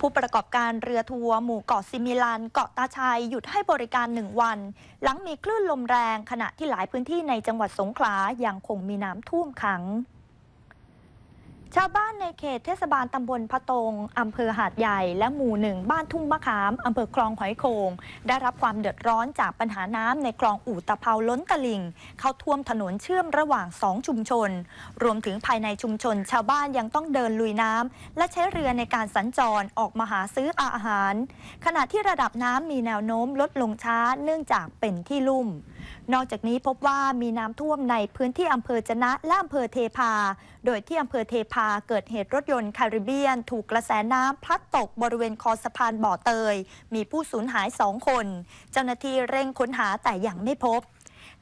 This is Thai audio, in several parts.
ผู้ประกอบการเรือทัวร์หมู่เกาะซิมิลัน เกาะตาชัย หยุดให้บริการหนึ่งวัน หลังมีคลื่นลมแรงขณะที่หลายพื้นที่ในจังหวัดสงขลายังคงมีน้ำท่วมขัง ชาวบ้านในเขตเทศบาลตำบลพะตงอำเภอหาดใหญ่ และหมู่หนึ่งบ้านทุ่งมะขามอำเภอคลองหอยโขงได้รับความเดือดร้อนจากปัญหาน้ำในคลองอู่ตะเภาล้นตลิ่ง เข้าท่วมถนนเชื่อมระหว่างสองชุมชน รวมถึงภายในชุมชน ชาวบ้านยังต้องเดินลุยน้ำและใช้เรือในการสัญจรออกมาหาซื้ออาหาร ขณะที่ระดับน้ำมีแนวโน้มลดลงช้าเนื่องจากเป็นที่ลุ่ม นอกจากนี้พบว่ามีน้ำท่วมในพื้นที่อำเภอจนะและอำเภอเทพา โดยที่อำเภอเทพาเกิดเหตุรถยนต์คาริเบียน ถูกกระแสน้ำพลัดตกบริเวณคอสะพานบ่อเตย มีผู้สูญหายสองคน เจ้าหน้าที่เร่งค้นหาแต่ยังไม่พบ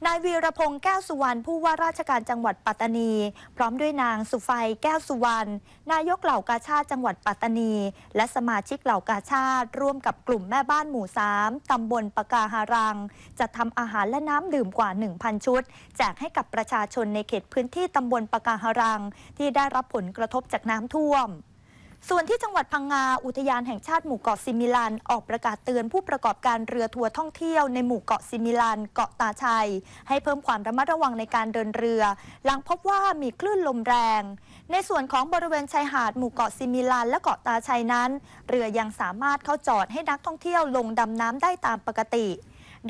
นายวีรพงษ์แก้วสุวรรณผู้ว่าราชการจังหวัดปัตตานี พร้อมด้วยนางสุไฟแก้วสุวรรณนายกเหล่ากาชาติจังหวัดปัตตานี และสมาชิกเหล่ากาชาติ ร่วมกับกลุ่มแม่บ้านหมู่3ตำบลปะกาหารังจะทำอาหารและน้ำดื่มกว่า 1,000 ชุด แจกให้กับประชาชนในเขตพื้นที่ตำบลปะกาหารัง ที่ได้รับผลกระทบจากน้ำท่วม ส่วนที่จังหวัดพังงา อุทยานแห่งชาติหมู่เกาะซิมิลัน ออกประกาศเตือนผู้ประกอบการเรือทัวร์ท่องเที่ยวในหมู่เกาะซิมิลัน เกาะตาชัย ให้เพิ่มความระมัดระวังในการเดินเรือ หลังพบว่ามีคลื่นลมแรง ในส่วนของบริเวณชายหาดหมู่เกาะซิมิลัน และเกาะตาชัยนั้น เรือยังสามารถเข้าจอดให้นักท่องเที่ยวลงดำน้ำได้ตามปกติ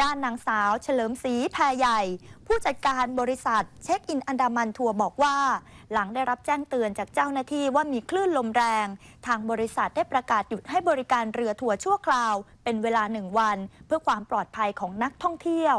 ด้านนางสาว เฉลิมศรีแพรใหญ่ ผู้จัดการบริษัทเช็คอินอันดามันทัวร์บอกว่า หลังได้รับแจ้งเตือนจากเจ้าหน้าที่ว่ามีคลื่นลมแรง ทางบริษัทได้ประกาศหยุดให้บริการเรือทัวร์ชั่วคราว เป็นเวลาหนึ่งวัน เพื่อความปลอดภัยของนักท่องเที่ยว